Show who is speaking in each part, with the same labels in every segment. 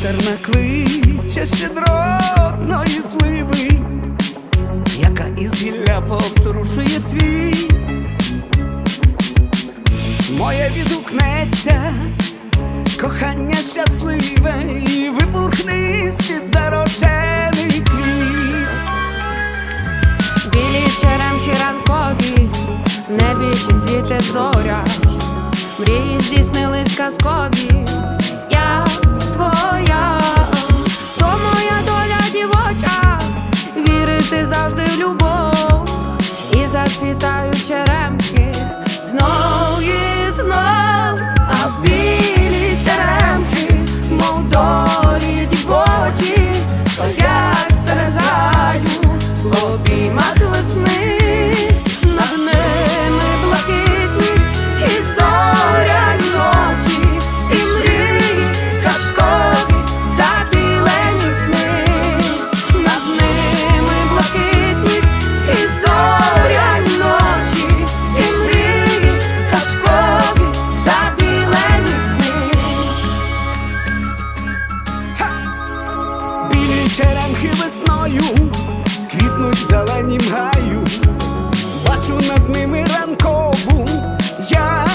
Speaker 1: Вітер накличе щедротної зливи, яка із гілля пообтрушує цвіт. Моє відгукнеться, кохання щасливе, і випурхне з-під зарожений квіт.
Speaker 2: Білі черемхи ранкові, в небі ще світить зоря, мрії здійснились казкові, я твоя, то моя доля дівоча, вірити завжди в любов, і зацвітають черемки знов і знов, а білі черемки, мов долі дівочі,
Speaker 1: черемхи весною квітнуть в зеленім гаю, бачу над ними ранкову я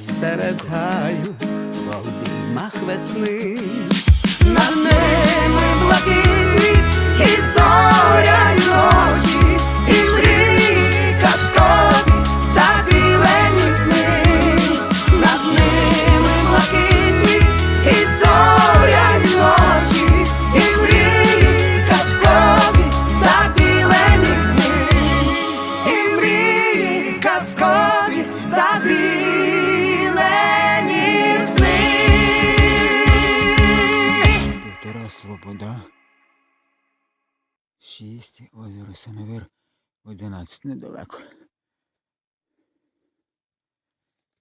Speaker 2: серед гаю в обіймах весни. Над
Speaker 3: Слобода. Шість. Озеро Сановир. Одинадцять. Недалеко.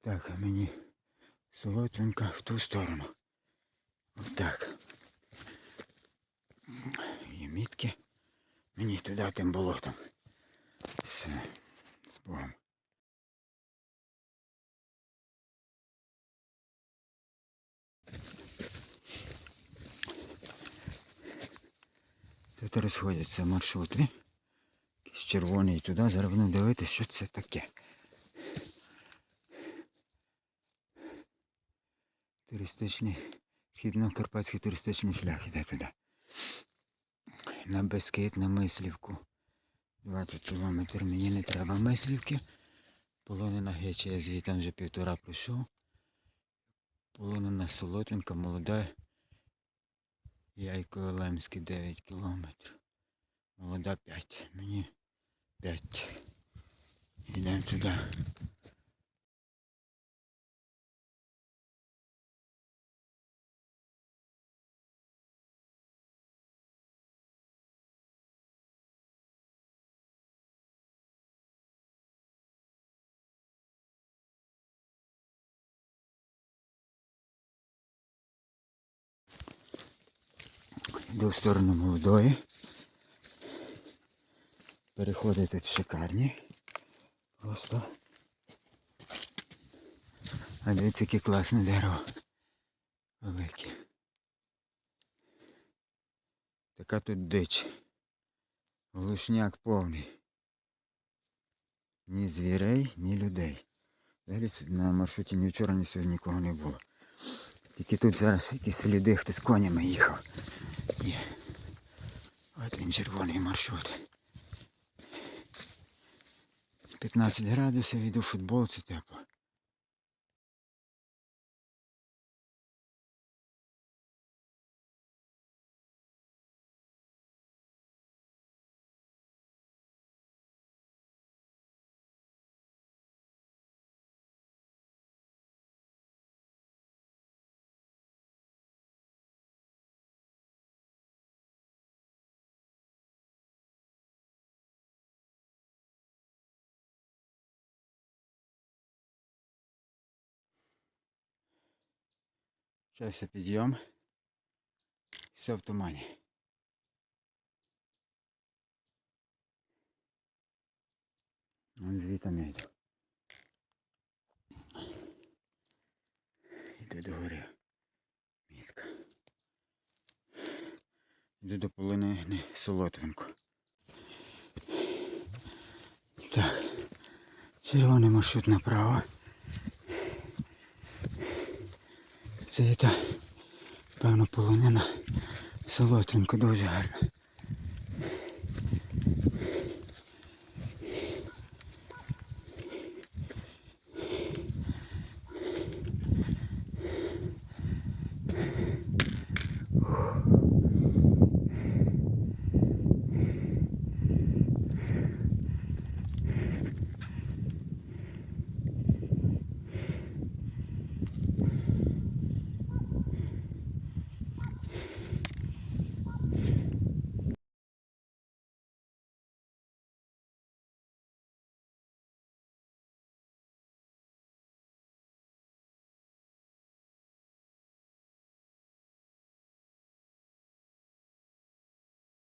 Speaker 3: Так, а мені солотвинка в ту сторону. Отак. Є мітки. Мені туди тим болотом. Все. З Богом. Тут розходяться маршрути. Якийсь червоний туди, зараз будемо дивитися, що це таке. Туристичний, східно-карпатський туристичний шлях іде туди. На Бескид, на Мислівку. 20 кілометрів мені не треба Мислівки. Полонина Геча, я звідти вже півтора пройшов. Полонина Солотинка, молода. Яйко Олемське 9 кілометрів. Молода 5. Мені 5. Йдемо туди. Йду в сторону молодої. Переходи тут шикарні. Просто. А дивіться, яке класне дерево. Велике. Така тут дич. Глушняк повний. Ні звірей, ні людей. Взагалі на маршруті ні вчора, ні сьогодні нікого не було. Тільки тут зараз якісь сліди, хтось конями їхав. Є. От він червоний маршрут. 15 градусів, йду в футболці тепло. Почався підйом. Все в тумані. Вон звітом я йду. Йду до гори. Мітка. Йду до полонини Солотвинку. Так. Червоний маршрут направо. Це є та, певно, полонина Солотвинку дуже гарно.